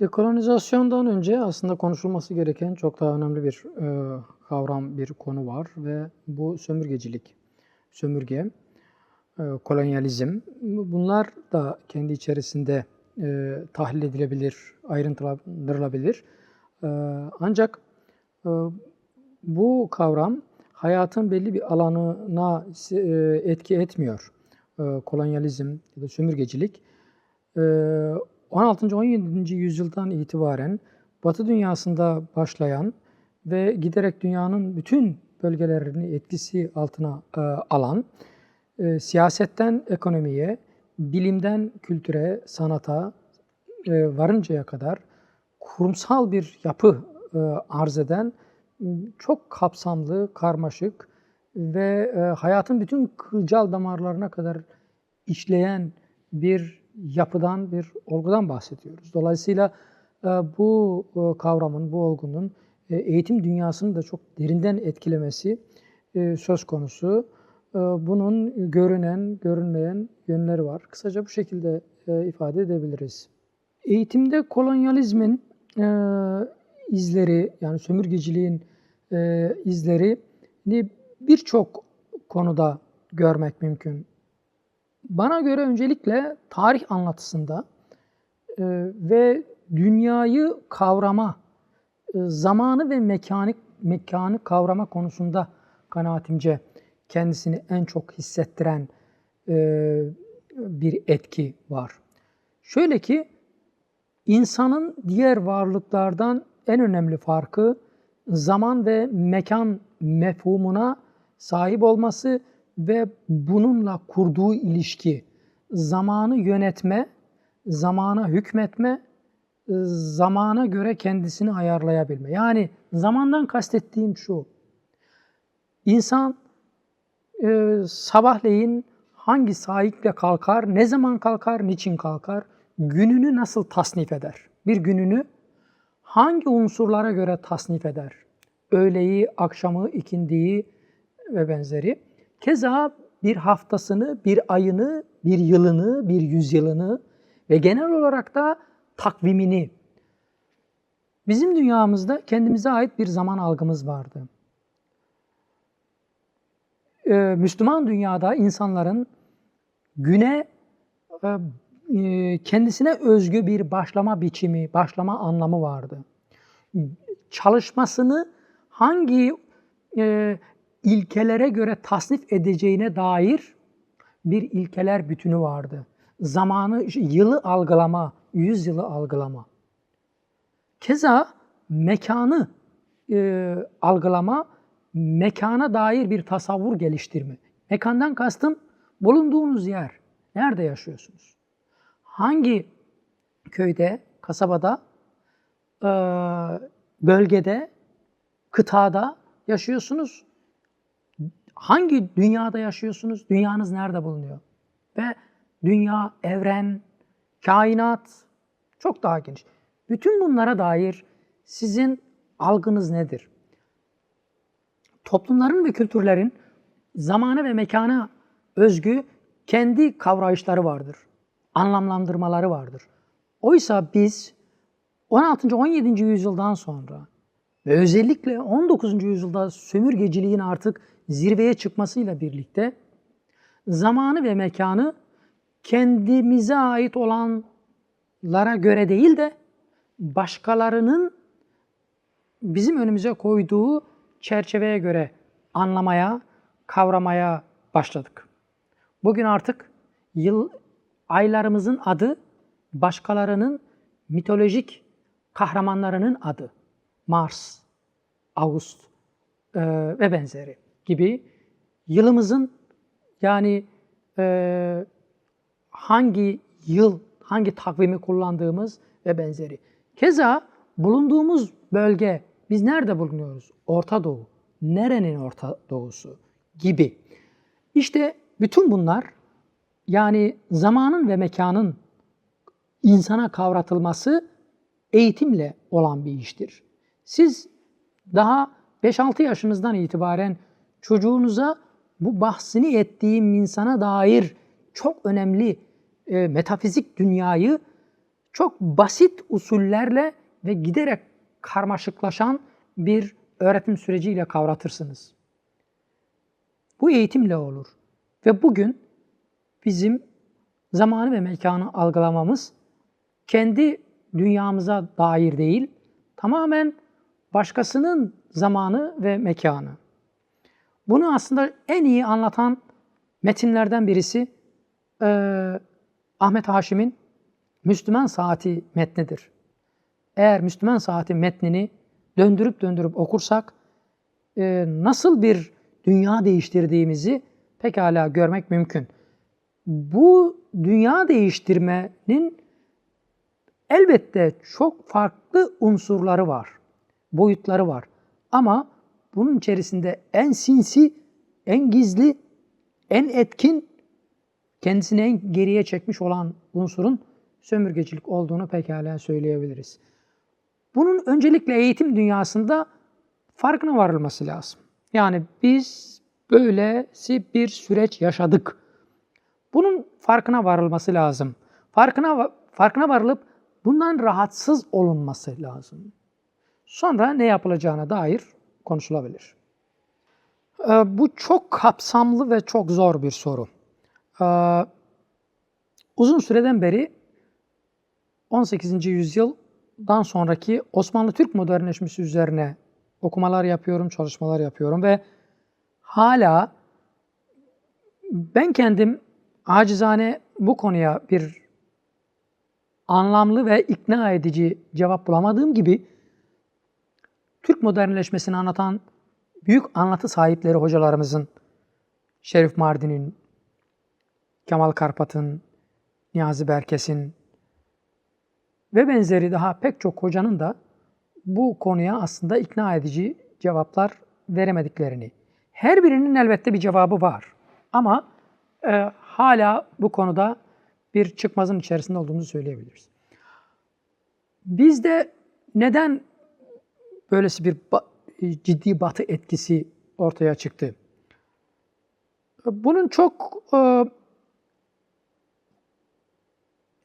Dekolonizasyondan önce aslında konuşulması gereken çok daha önemli bir e, kavram, bir konu var ve bu sömürgecilik, sömürge, e, kolonyalizm. Bunlar da kendi içerisinde e, tahlil edilebilir, ayrıntılandırılabilir. E, ancak e, bu kavram hayatın belli bir alanına e, etki etmiyor. E, kolonyalizm ya da sömürgecilik. E, 16. 17. yüzyıldan itibaren Batı dünyasında başlayan ve giderek dünyanın bütün bölgelerini etkisi altına e, alan, e, siyasetten ekonomiye, bilimden kültüre, sanata e, varıncaya kadar kurumsal bir yapı e, arz eden çok kapsamlı, karmaşık ve e, hayatın bütün kılcal damarlarına kadar işleyen bir yapıdan, bir olgudan bahsediyoruz. Dolayısıyla e, bu e, kavramın, bu olgunun e, eğitim dünyasını da çok derinden etkilemesi söz konusu. Bunun görünen, görünmeyen yönleri var. Kısaca bu şekilde ifade edebiliriz. Eğitimde kolonyalizmin izleri, yani sömürgeciliğin izleri birçok konuda görmek mümkün. Bana göre öncelikle tarih anlatısında e, ve dünyayı kavrama, e, zamanı ve mekanik mekanı kavrama konusunda kanaatimce kendisini en çok hissettiren e, bir etki var. Şöyle ki insanın diğer varlıklardan en önemli farkı zaman ve mekan mefhumuna sahip olması ve bununla kurduğu ilişki, zamanı yönetme, zamana hükmetme, zamana göre kendisini ayarlayabilme. Yani zamandan kastettiğim şu, insan e, sabahleyin hangi saatle kalkar, ne zaman kalkar, niçin kalkar, gününü nasıl tasnif eder? Bir gününü hangi unsurlara göre tasnif eder? Öğleyi, akşamı, ikindiyi ve benzeri. Keza bir haftasını, bir ayını, bir yılını, bir yüzyılını ve genel olarak da takvimini bizim dünyamızda kendimize ait bir zaman algımız vardı. Ee, Müslüman dünyada insanların güne e, e, kendisine özgü bir başlama biçimi, başlama anlamı vardı. Çalışmasını hangi e, ilkelere göre tasnif edeceğine dair bir ilkeler bütünü vardı. Zamanı, yılı algılama, yüz yılı algılama. Keza mekanı e, algılama, mekana dair bir tasavvur geliştirme. Mekandan kastım bulunduğunuz yer. Nerede yaşıyorsunuz? Hangi köyde, kasabada, e, bölgede, kıtada yaşıyorsunuz? Hangi dünyada yaşıyorsunuz? Dünyanız nerede bulunuyor? Ve dünya, evren, kainat çok daha geniş. Bütün bunlara dair sizin algınız nedir? Toplumların ve kültürlerin zamana ve mekana özgü kendi kavrayışları vardır. Anlamlandırmaları vardır. Oysa biz 16. 17. yüzyıldan sonra ve özellikle 19. yüzyılda sömürgeciliğin artık zirveye çıkmasıyla birlikte zamanı ve mekanı kendimize ait olanlara göre değil de başkalarının bizim önümüze koyduğu çerçeveye göre anlamaya, kavramaya başladık. Bugün artık yıl aylarımızın adı başkalarının mitolojik kahramanlarının adı. Mars, Ağustos e, ve benzeri gibi yılımızın yani e, hangi yıl, hangi takvimi kullandığımız ve benzeri. Keza bulunduğumuz bölge, biz nerede bulunuyoruz? Orta Doğu. Nerenin Orta Doğusu gibi. İşte bütün bunlar yani zamanın ve mekanın insana kavratılması eğitimle olan bir iştir. Siz daha 5-6 yaşınızdan itibaren çocuğunuza bu bahsini ettiğim insana dair çok önemli e, metafizik dünyayı çok basit usullerle ve giderek karmaşıklaşan bir öğretim süreciyle kavratırsınız. Bu eğitimle olur. Ve bugün bizim zamanı ve mekanı algılamamız kendi dünyamıza dair değil, tamamen başkasının zamanı ve mekanı. Bunu aslında en iyi anlatan metinlerden birisi e, Ahmet Haşim'in Müslüman Saati metnidir. Eğer Müslüman Saati metnini döndürüp döndürüp okursak e, nasıl bir dünya değiştirdiğimizi pekala görmek mümkün. Bu dünya değiştirmenin elbette çok farklı unsurları var, boyutları var. Ama bunun içerisinde en sinsi, en gizli, en etkin, kendisini en geriye çekmiş olan unsurun sömürgecilik olduğunu pekala söyleyebiliriz. Bunun öncelikle eğitim dünyasında farkına varılması lazım. Yani biz böylesi bir süreç yaşadık. Bunun farkına varılması lazım. Farkına farkına varılıp bundan rahatsız olunması lazım. Sonra ne yapılacağına dair konuşulabilir. Ee, bu çok kapsamlı ve çok zor bir soru. Ee, uzun süreden beri 18. yüzyıldan sonraki Osmanlı Türk modernleşmesi üzerine okumalar yapıyorum, çalışmalar yapıyorum ve hala ben kendim acizane bu konuya bir anlamlı ve ikna edici cevap bulamadığım gibi Türk modernleşmesini anlatan büyük anlatı sahipleri hocalarımızın Şerif Mardin'in, Kemal Karpat'ın, Niyazi Berkes'in ve benzeri daha pek çok hocanın da bu konuya aslında ikna edici cevaplar veremediklerini. Her birinin elbette bir cevabı var. Ama e, hala bu konuda bir çıkmazın içerisinde olduğumuzu söyleyebiliriz. Bizde neden böylesi bir ciddi batı etkisi ortaya çıktı? Bunun çok e,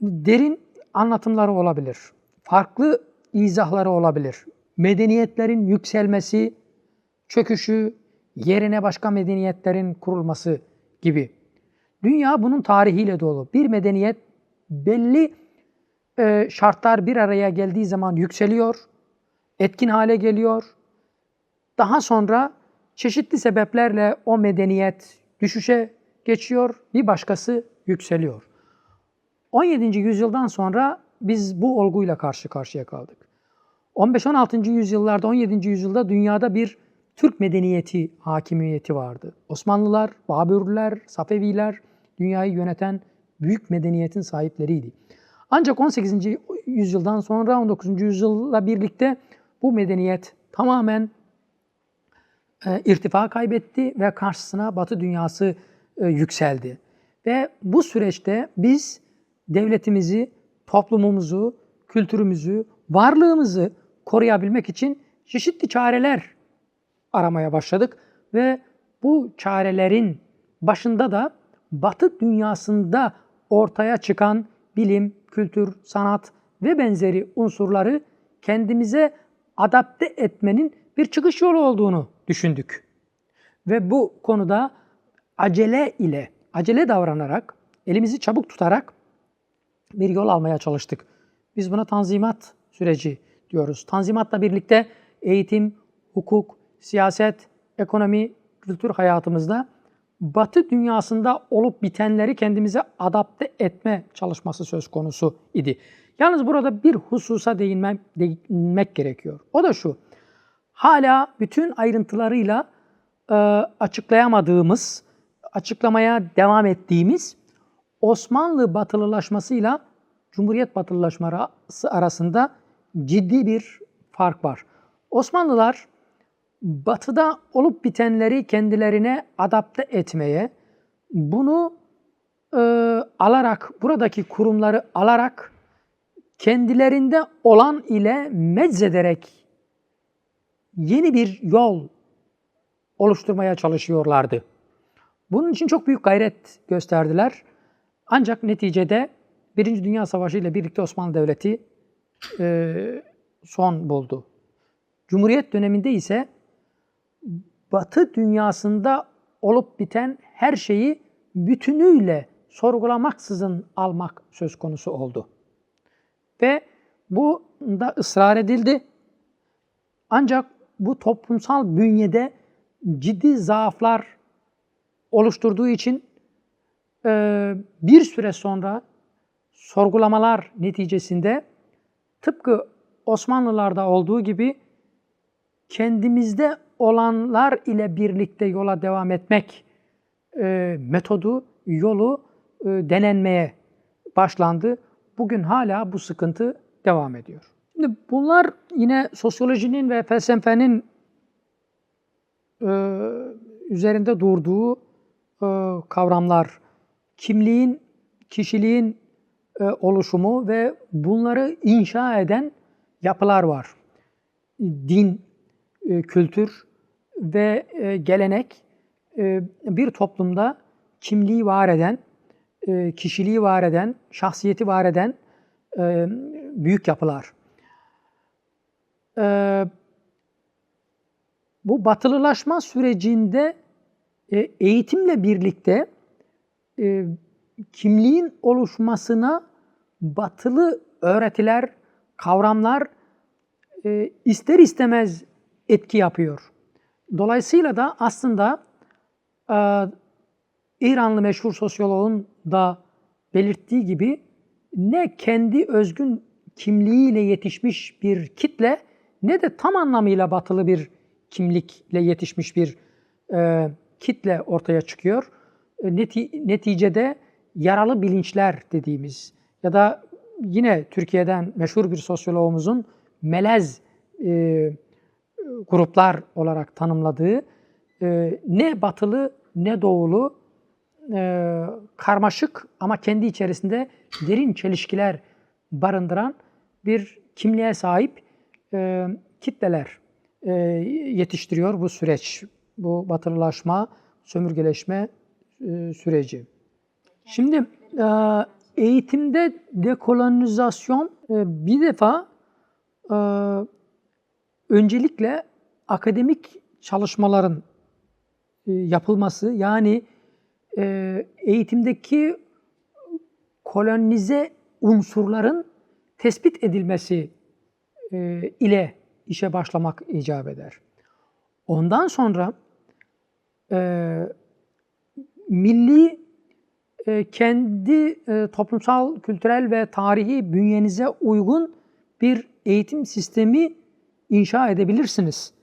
derin anlatımları olabilir. Farklı izahları olabilir. Medeniyetlerin yükselmesi, çöküşü, yerine başka medeniyetlerin kurulması gibi. Dünya bunun tarihiyle dolu. Bir medeniyet belli e, şartlar bir araya geldiği zaman yükseliyor, etkin hale geliyor. Daha sonra çeşitli sebeplerle o medeniyet düşüşe geçiyor, bir başkası yükseliyor. 17. yüzyıldan sonra biz bu olguyla karşı karşıya kaldık. 15-16. yüzyıllarda, 17. yüzyılda dünyada bir Türk medeniyeti hakimiyeti vardı. Osmanlılar, Babürler, Safeviler dünyayı yöneten büyük medeniyetin sahipleriydi. Ancak 18. yüzyıldan sonra 19. yüzyılla birlikte bu medeniyet tamamen e, irtifa kaybetti ve karşısına Batı dünyası e, yükseldi. Ve bu süreçte biz devletimizi, toplumumuzu, kültürümüzü, varlığımızı koruyabilmek için çeşitli çareler aramaya başladık ve bu çarelerin başında da Batı dünyasında ortaya çıkan bilim, kültür, sanat ve benzeri unsurları kendimize adapte etmenin bir çıkış yolu olduğunu düşündük. Ve bu konuda acele ile, acele davranarak, elimizi çabuk tutarak bir yol almaya çalıştık. Biz buna tanzimat süreci diyoruz. Tanzimatla birlikte eğitim, hukuk, siyaset, ekonomi, kültür hayatımızda Batı dünyasında olup bitenleri kendimize adapte etme çalışması söz konusu idi. Yalnız burada bir hususa değinmek, değinmek gerekiyor. O da şu. Hala bütün ayrıntılarıyla e, açıklayamadığımız, açıklamaya devam ettiğimiz Osmanlı batılılaşmasıyla Cumhuriyet batılılaşması arasında ciddi bir fark var. Osmanlılar batıda olup bitenleri kendilerine adapte etmeye, bunu e, alarak, buradaki kurumları alarak kendilerinde olan ile meczederek yeni bir yol oluşturmaya çalışıyorlardı. Bunun için çok büyük gayret gösterdiler. Ancak neticede Birinci Dünya Savaşı ile birlikte Osmanlı Devleti e, son buldu. Cumhuriyet döneminde ise Batı dünyasında olup biten her şeyi bütünüyle sorgulamaksızın almak söz konusu oldu. Ve bu da ısrar edildi. Ancak bu toplumsal bünyede ciddi zaaflar oluşturduğu için e, bir süre sonra sorgulamalar neticesinde tıpkı Osmanlılarda olduğu gibi kendimizde olanlar ile birlikte yola devam etmek e, metodu, yolu e, denenmeye başlandı. Bugün hala bu sıkıntı devam ediyor. Şimdi bunlar yine sosyolojinin ve felsefenin e, üzerinde durduğu e, kavramlar, kimliğin, kişiliğin e, oluşumu ve bunları inşa eden yapılar var. Din, e, kültür ve e, gelenek e, bir toplumda kimliği var eden, e, kişiliği var eden, şahsiyeti var eden e, büyük yapılar. E, bu batılılaşma sürecinde eğitimle birlikte kimliğin oluşmasına batılı öğretiler, kavramlar ister istemez etki yapıyor. Dolayısıyla da aslında İranlı meşhur sosyoloğun da belirttiği gibi ne kendi özgün kimliğiyle yetişmiş bir kitle ne de tam anlamıyla batılı bir kimlikle yetişmiş bir e, kitle ortaya çıkıyor. E, neti, neticede yaralı bilinçler dediğimiz ya da yine Türkiye'den meşhur bir sosyoloğumuzun melez e, gruplar olarak tanımladığı e, ne batılı ne doğulu e, karmaşık ama kendi içerisinde derin çelişkiler barındıran bir kimliğe sahip e, kitleler e, yetiştiriyor bu süreç. Bu batılılaşma, sömürgeleşme e, süreci. Şimdi e, eğitimde dekolonizasyon e, bir defa e, öncelikle akademik çalışmaların e, yapılması yani e, eğitimdeki kolonize unsurların tespit edilmesi e, ile işe başlamak icap eder. Ondan sonra milli kendi toplumsal, kültürel ve tarihi bünyenize uygun bir eğitim sistemi inşa edebilirsiniz.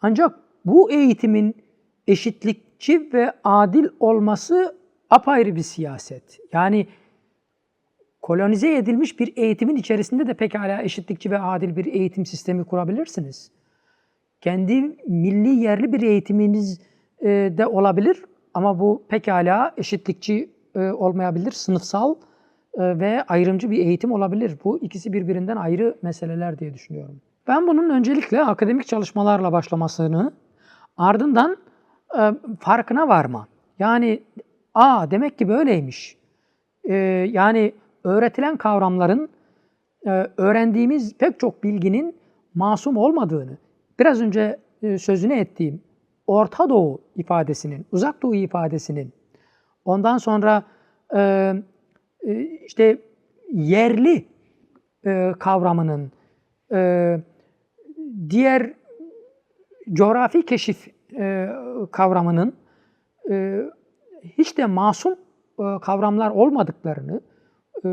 Ancak bu eğitimin eşitlikçi ve adil olması apayrı bir siyaset. Yani kolonize edilmiş bir eğitimin içerisinde de pekala eşitlikçi ve adil bir eğitim sistemi kurabilirsiniz. Kendi milli yerli bir eğitiminiz e, de olabilir ama bu pekala eşitlikçi e, olmayabilir, sınıfsal e, ve ayrımcı bir eğitim olabilir. Bu ikisi birbirinden ayrı meseleler diye düşünüyorum. Ben bunun öncelikle akademik çalışmalarla başlamasını, ardından e, farkına varma. Yani a demek ki böyleymiş. E, yani öğretilen kavramların, e, öğrendiğimiz pek çok bilginin masum olmadığını, biraz önce e, sözünü ettiğim Orta Doğu ifadesinin, Uzak Doğu ifadesinin, ondan sonra e, e, işte yerli e, kavramının, e, diğer coğrafi keşif e, kavramının e, hiç de masum e, kavramlar olmadıklarını, e,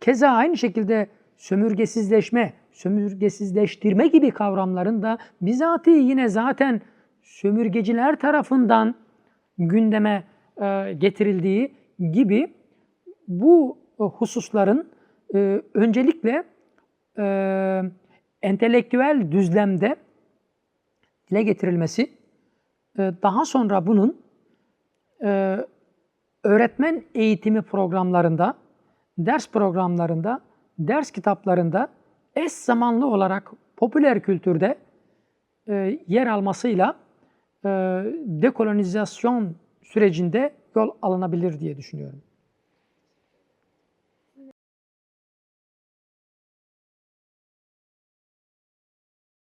keza aynı şekilde sömürgesizleşme, sömürgesizleştirme gibi kavramların da bizatihi yine zaten sömürgeciler tarafından gündeme e, getirildiği gibi bu hususların e, öncelikle e, entelektüel düzlemde dile getirilmesi, e, daha sonra bunun e, öğretmen eğitimi programlarında, ders programlarında, ders kitaplarında eş zamanlı olarak popüler kültürde e, yer almasıyla dekolonizasyon sürecinde yol alınabilir diye düşünüyorum.